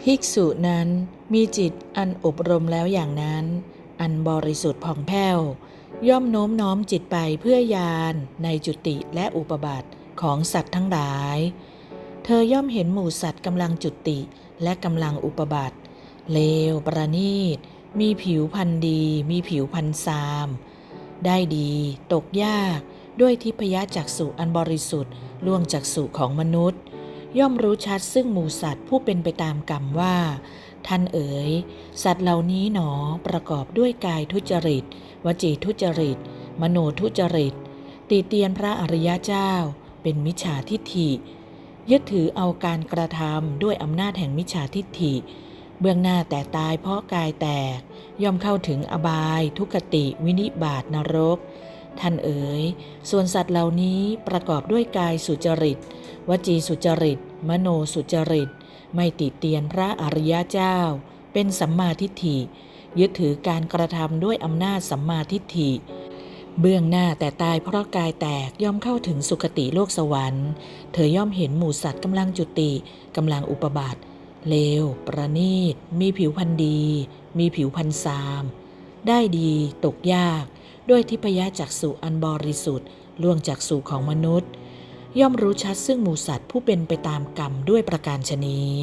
ภิกษุนั้นมีจิตอันอบรมแล้วอย่างนั้น อันบริสุทธิ์ผ่องแผ้ว ย่อมโน้มน้อมจิตไปเพื่อยานในจุติและอุปบัติของสัตว์ทั้งหลาย เธอย่อมเห็นหมู่สัตว์กำลังจุติและกำลังอุปบัติ เลวประณีต มีผิวพันธ์ดี มีผิวพันธ์ซาม ได้ดี ตกยาก ด้วยทิพยจักษุอันบริสุทธิ์ล่วงจักษุของมนุษย์ ย่อมรู้ชัดซึ่งหมู่สัตว์ผู้เป็นไปตามกรรมว่า ท่านเอ๋ย สัตว์เหล่านี้หนอประกอบด้วยกายทุจริต วจีทุจริต มโนทุจริต ตีเตียนพระอริยเจ้า เป็นมิจฉาทิฏฐิ ยึดถือเอาการกระทำด้วยอำนาจแห่งมิจฉาทิฏฐิ เบื้องหน้าแต่ตายเพราะกายแตก ย่อมเข้าถึงอบาย ทุกขติ วินิบาตนรก ท่านเอ๋ย ส่วนสัตว์เหล่านี้ประกอบด้วยกายสุจริต วจีสุจริต มโนสุจริต ไม่ติเตียนพระอริยเจ้า เป็นสัมมาทิฏฐิ ยึดถือการกระทำด้วยอำนาจสัมมาทิฏฐิ เบื้องหน้าแต่ตายเพราะกายแตกย่อมเข้าถึงสุคติโลกสวรรค์ เธอย่อมเห็นหมู่สัตว์กำลังจุติกำลังอุปบัติเลว ประณีต มีผิวพันธ์ดี มีผิวพันธ์ซาม ได้ดี ตกยาก ด้วยทิพยจักษุอันบริสุทธิ์ล่วงจากสู่ของมนุษย์ ย่อมรู้ชัดซึ่งหมูสัตว์ผู้เป็นไปตามกรรมด้วยประการชนี้